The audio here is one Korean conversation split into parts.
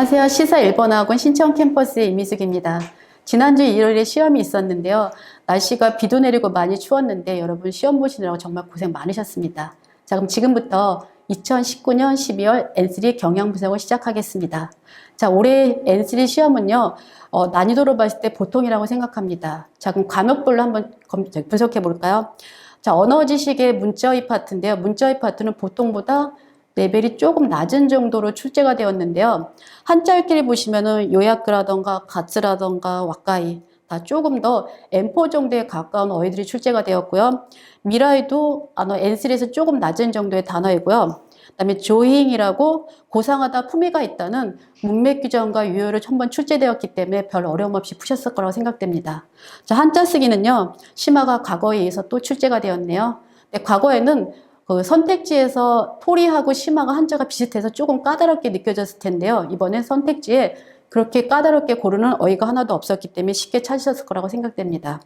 안녕하세요. 시사 1번학원 신청 캠퍼스의 이미숙입니다. 지난주 일요일에 시험이 있었는데요. 날씨가 비도 내리고 많이 추웠는데 여러분 시험 보시느라고 정말 고생 많으셨습니다. 자, 그럼 지금부터 2019년 12월 N3 경영 분석을 시작하겠습니다. 자, 올해 N3 시험은요, 어, 난이도로 봤을 때 보통이라고 생각합니다. 자, 그럼 과목별로 한번 분석해 볼까요? 자, 언어 지식의 문자의 파트인데요. 문자의 파트는 보통보다 레벨이 조금 낮은 정도로 출제가 되었는데요. 한자 읽기를 보시면은 요약그라던가 가츠라던가 와까이 다 조금 더 M4 정도에 가까운 어휘들이 출제가 되었고요. 미라이도 아너 N3에서 조금 낮은 정도의 단어이고요. 그다음에 조잉이라고 고상하다 품위가 있다는 문맥 규정과 유효를 한번 출제되었기 때문에 별 어려움 없이 푸셨을 거라고 생각됩니다. 자, 한자 쓰기는요. 심화가 과거에 의해서 또 출제가 되었네요. 과거에는 그 선택지에서 토리하고 심화가 한자가 비슷해서 조금 까다롭게 느껴졌을 텐데요. 이번에 선택지에 그렇게 까다롭게 고르는 어휘가 하나도 없었기 때문에 쉽게 찾으셨을 거라고 생각됩니다.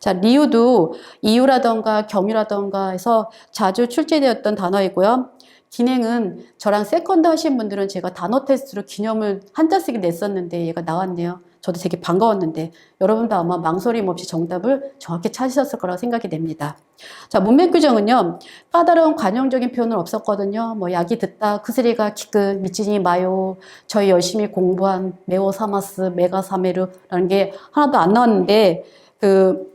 자, 리우도 이유라던가 겸유라던가 해서 자주 출제되었던 단어이고요. 기능은 저랑 세컨드 하신 분들은 제가 단어 테스트로 기념을 한자 쓰기 냈었는데 얘가 나왔네요. 저도 되게 반가웠는데 여러분도 아마 망설임 없이 정답을 정확히 찾으셨을 거라고 생각이 됩니다. 자, 문맥 규정은요. 까다로운 관용적인 표현은 없었거든요. 뭐 약이 듣다, 크스리가 키끝, 미치니 마요, 저희 열심히 공부한 메오 사마스, 메가 사메르라는 게 하나도 안 나왔는데 그,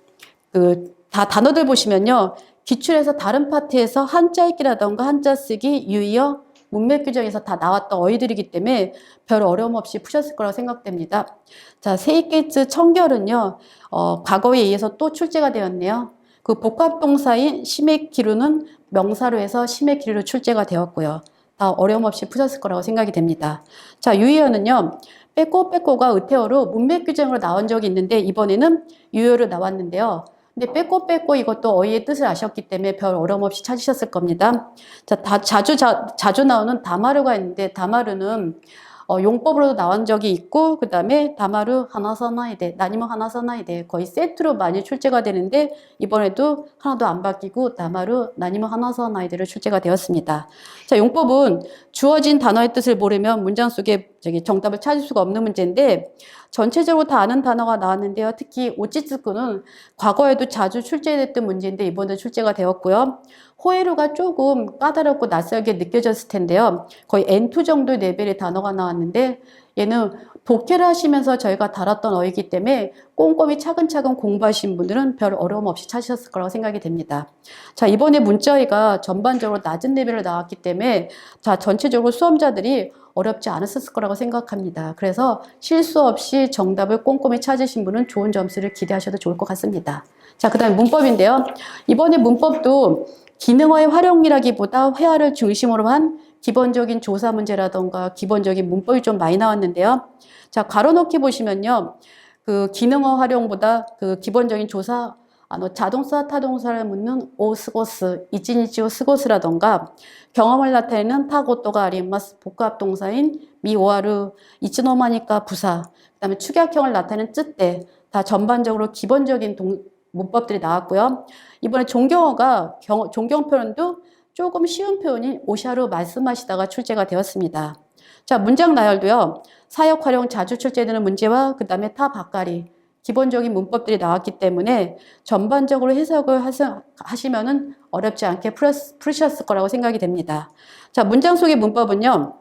그, 다 단어들 보시면요. 기출에서 다른 파트에서 한자 읽기라던가 한자 쓰기, 유의어, 문맥 규정에서 다 나왔던 어휘들이기 때문에 별 어려움 없이 푸셨을 거라고 생각됩니다. 자, 세이케츠 청결은요, 어, 과거에 의해서 또 출제가 되었네요. 그 복합동사인 시메키루는 명사로 해서 시메키루로 출제가 되었고요. 다 어려움 없이 푸셨을 거라고 생각이 됩니다. 자, 유의어는요, 빼꼬 빼꼬가 의태어로 문맥 규정으로 나온 적이 있는데 이번에는 유효로 나왔는데요. 근데 빼꼬 빼꼬 이것도 어휘의 뜻을 아셨기 때문에 별 어려움 없이 찾으셨을 겁니다. 자, 다, 자주 자, 자주 나오는 다마루가 있는데 다마루는 어, 용법으로도 나온 적이 있고 그 다음에 다마루 하나사나이데 나니모 하나사나이데 거의 세트로 많이 출제가 되는데 이번에도 하나도 안 바뀌고 다마루 나니모 하나사나이데로 출제가 되었습니다. 자 용법은 주어진 단어의 뜻을 모르면 문장 속에 저기 정답을 찾을 수가 없는 문제인데 전체적으로 다 아는 단어가 나왔는데요. 특히 오찌츠쿠는 과거에도 자주 출제됐던 문제인데 이번에 출제가 되었고요. 호에루가 조금 까다롭고 낯설게 느껴졌을 텐데요. 거의 N2 정도의 레벨의 단어가 나왔는데 얘는 독해를 하시면서 저희가 다뤘던 어이기 때문에 꼼꼼히 차근차근 공부하신 분들은 별 어려움 없이 찾으셨을 거라고 생각이 됩니다. 자, 이번에 문자어이가 전반적으로 낮은 레벨로 나왔기 때문에 자, 전체적으로 수험자들이 어렵지 않았을 거라고 생각합니다. 그래서 실수 없이 정답을 꼼꼼히 찾으신 분은 좋은 점수를 기대하셔도 좋을 것 같습니다. 자, 그 다음에 문법인데요. 이번에 문법도 기능어의 활용이라기보다 회화를 중심으로 한 기본적인 조사 문제라던가 기본적인 문법이 좀 많이 나왔는데요. 자, 가로놓기 보시면요. 그 기능어 활용보다 그 기본적인 조사, 자동차 타동사를 묻는 오 스고스, 이치니치오 스고스라던가 경험을 나타내는 타고또가 아리마스 복합 동사인 미오하르, 이치노마니까 부사, 그 다음에 축약형을 나타내는 쯔때 다 전반적으로 기본적인 동, 문법들이 나왔고요. 이번에 종경어가 경, 종경 표현도 조금 쉬운 표현인 오샤로 말씀하시다가 출제가 되었습니다. 자, 문장 나열도요. 사역 활용 자주 출제되는 문제와 그 다음에 타 바까리 기본적인 문법들이 나왔기 때문에 전반적으로 해석을 하시면은 어렵지 않게 풀으셨을 거라고 생각이 됩니다. 자, 문장 속의 문법은요.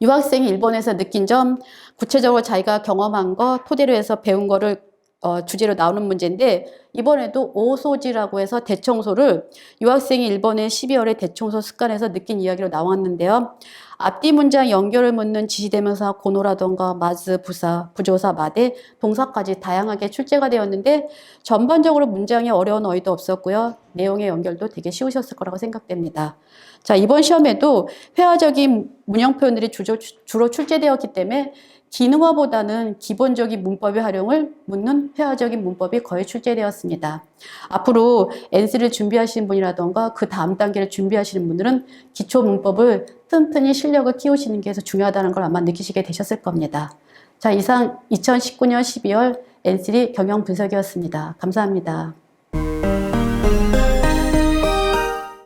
유학생이 일본에서 느낀 점, 구체적으로 자기가 경험한 거, 토대로 해서 배운 거를 어, 주제로 나오는 문제인데 이번에도 오소지라고 해서 대청소를 유학생이 일본의 12월에 대청소 습관에서 느낀 이야기로 나왔는데요. 앞뒤 문장 연결을 묻는 지시대명사 고노라던가 마즈, 부사, 부조사, 마대, 동사까지 다양하게 출제가 되었는데 전반적으로 문장에 어려운 어휘도 없었고요. 내용의 연결도 되게 쉬우셨을 거라고 생각됩니다. 자, 이번 시험에도 회화적인 문형 표현들이 주로, 주로 출제되었기 때문에 기능화보다는 기본적인 문법의 활용을 묻는 회화적인 문법이 거의 출제되었습니다. 앞으로 N스를 준비하시는 분이라던가 그 다음 단계를 준비하시는 분들은 기초 문법을 튼튼히 실력을 키우시는 게 중요하다는 걸 아마 느끼시게 되셨을 겁니다. 자, 이상 2019년 12월 N3 경영 분석이었습니다. 감사합니다.